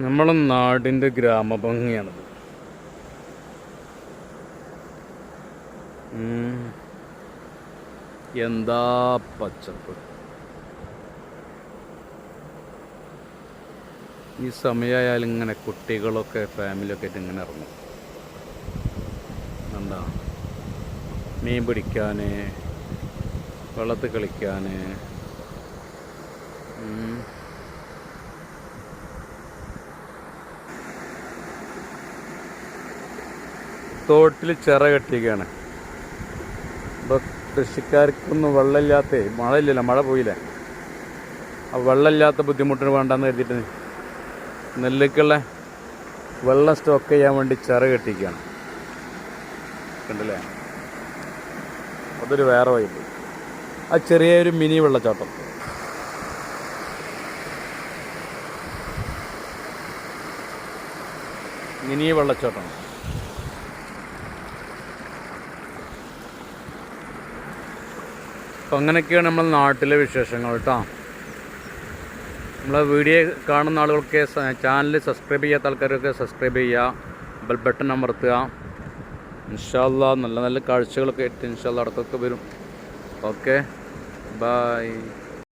നമ്മളെ നാടിന്റെ ഗ്രാമഭംഗിയാണത്. എന്താ പച്ചപ്പ്? ഈ സമയമായാലും ഇങ്ങനെ കുട്ടികളൊക്കെ ഫാമിലിയൊക്കെ ആയിട്ട് ഇങ്ങനെ ഇറങ്ങും. എന്താ? മീൻ പിടിക്കാൻ വെള്ളത്തിൽ കളിക്കാൻ തോട്ടിൽ ചിറ കെട്ടിയിരിക്കുകയാണ്. ഇപ്പോൾ കൃഷിക്കാർക്കൊന്നും വെള്ളമില്ലാത്ത മഴയില്ലല്ലോ മഴ പോയില്ലേ? ആ വെള്ളമില്ലാത്ത ബുദ്ധിമുട്ടിന് വേണ്ടെന്ന് കരുതിയിട്ട് നെല്ലിക്കുള്ള വെള്ളം സ്റ്റോക്ക് ചെയ്യാൻ വേണ്ടി ചിറ കെട്ടിക്കുകയാണ് കണ്ടില്ലേ? അതൊരു വേറെ വൈബ് ആ ചെറിയൊരു മിനി വെള്ളച്ചാട്ടം. മിനി വെള്ളച്ചാട്ടം. അപ്പം അങ്ങനെയൊക്കെയാണ് നമ്മൾ നാട്ടിലെ വിശേഷങ്ങൾ കേട്ടോ നമ്മളെ വീഡിയോ കാണുന്ന ആളുകൾക്ക് ചാനൽ സബ്സ്ക്രൈബ് ചെയ്യാത്ത ആൾക്കാരൊക്കെ സബ്സ്ക്രൈബ് ചെയ്യുക ബെൽ ബട്ടൺ അമർത്തുക. ഇൻഷാല്ല നല്ല നല്ല കാഴ്ചകളൊക്കെ ആയിട്ട് ഇൻഷാല്ല അടുത്തൊക്കെ വരും. Okay bye